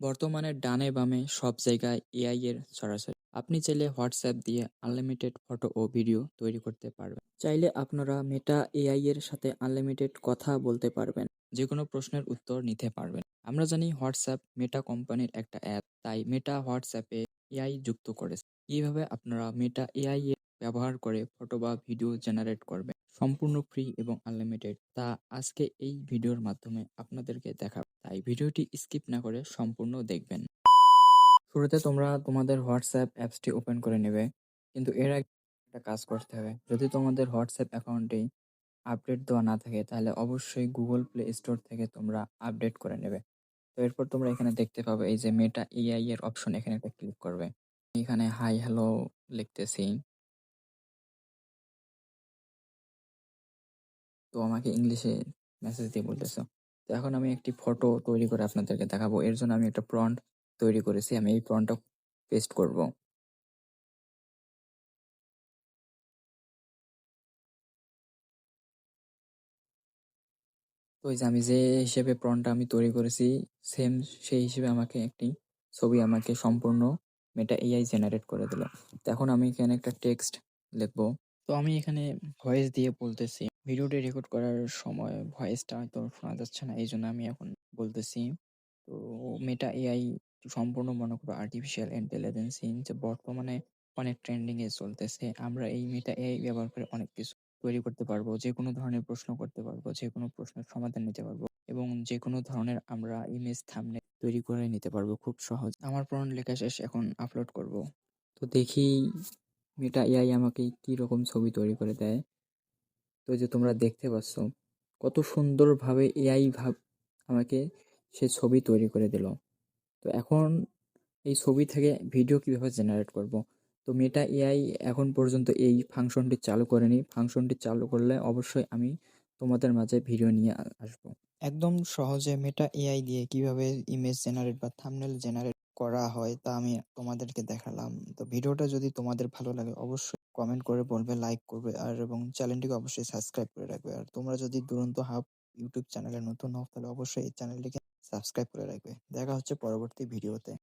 বর্তমানে ডানে বামে সব জায়গায় এআই এর ছড়াছড়ি আপনি চাইলে হোয়াটসঅ্যাপ দিয়ে আনলিমিটেড ফটো ও ভিডিও তৈরি করতে পারবেন। চাইলে আপনারা মেটা এআই এর সাথে আনলিমিটেড কথা বলতে পারবেন। যে কোনো প্রশ্নের উত্তর নিতে পারবেন। আমরা জানি হোয়াটসঅ্যাপ মেটা কোম্পানির একটা অ্যাপ তাই মেটা হোয়াটসঅ্যাপে এআই যুক্ত করেছে। কীভাবে আপনারা মেটা এআই এর ব্যবহার করে ফটো বা ভিডিও জেনারেট করবেন? সম্পূর্ণ ফ্রি এবং আনলিমিটেড। তা আজকে এই ভিডিওর মাধ্যমে আপনাদেরকে দেখাবো। তাই ভিডিওটি স্কিপ না করে সম্পূর্ণ দেখবেন। শুরুতে তোমরা তোমাদের হোয়াটসঅ্যাপ অ্যাপসটি ওপেন করে নেবে। কিন্তু এর আগে একটা কাজ করতে হবে। যদি তোমাদের হোয়াটসঅ্যাপ অ্যাকাউন্টে আপডেট দেওয়া না থাকে, তাহলে অবশ্যই গুগল প্লে স্টোর থেকে তোমরা আপডেট করে নেবে। তো এরপর তোমরা এখানে দেখতে পাবে, এই যে মেটা এআই এর অপশন এখানে একটা ক্লিক করবে। এখানে হাই হ্যালো লিখতেছি। তো আমাকে ইংলিশে মেসেজ দিয়ে বলতেছো। তো এখন আমি একটি ফটো তৈরি করে আপনাদেরকে দেখাবো। এর জন্য আমি একটা প্রন্ট তৈরি করেছি। আমি এই প্রন্টটা পেস্ট করব। তো এই যে আমি যে হিসেবে প্রন্টটা আমি তৈরি করেছি সেম সেই হিসেবে আমাকে একটি ছবি আমাকে সম্পূর্ণ মেটা এআই জেনারেট করে দিল। তো এখন আমি এখানে একটা টেক্সট লিখব। তো আমি এখানে ভয়েস দিয়ে বলতেছি। ভিডিওটি রেকর্ড করার সময় ভয়েসটা হয়তো শোনা যাচ্ছে না এই জন্য আমি এখন বলতেছি। তো মেটা এআই সম্পূর্ণ মনে করো আর্টিফিশিয়াল ইন্টেলিজেন্সি যে বর্তমানে অনেক ট্রেন্ডিং এ চলতেছে, আমরা এই মেটা এআই ব্যবহার করে অনেক কিছু তৈরি করতে পারব যে কোনো ধরনের প্রশ্ন করতে পারব যে কোনো প্রশ্নের সমাধান নিতে পারব এবং যে কোনো ধরনের আমরা ইমেজ থামনে তৈরি করে নিতে পারব খুব সহজ। আমার প্রম্পট লেখা শেষ, এখন আপলোড করব। তো দেখি মেটা এআই আমাকে কি রকম ছবি তৈরি করে দেয়। তো যে তোমরা দেখতে পাচ্ছ, কত সুন্দরভাবে এআই ভাব আমাকে সে ছবি তৈরি করে দিল। তো এখন এই ছবি থেকে ভিডিও কীভাবে জেনারেট করব? তো মেটা এআই এখন পর্যন্ত এই ফাংশনটি চালু করেনি। ফাংশনটি চালু করলে অবশ্যই আমি তোমাদের মাঝে ভিডিও নিয়ে আসব। একদম সহজে মেটা এআই দিয়ে কীভাবে ইমেজ জেনারেট বা থাম্বনেল জেনারেট করা হয় তা আমি তোমাদেরকে দেখালাম। তো ভিডিওটা যদি তোমাদের ভালো লাগে অবশ্যই কমেন্ট করে বলবে লাইক করবে আর এবং চ্যানেলটিকে অবশ্যই সাবস্ক্রাইব করে রাখবে। আর তোমরা যদি দুরন্ত হাব ইউটিউব চ্যানেলে নতুন হও, তাহলে অবশ্যই এই চ্যানেলটিকে সাবস্ক্রাইব করে রাখবে। দেখা হচ্ছে পরবর্তী ভিডিওতে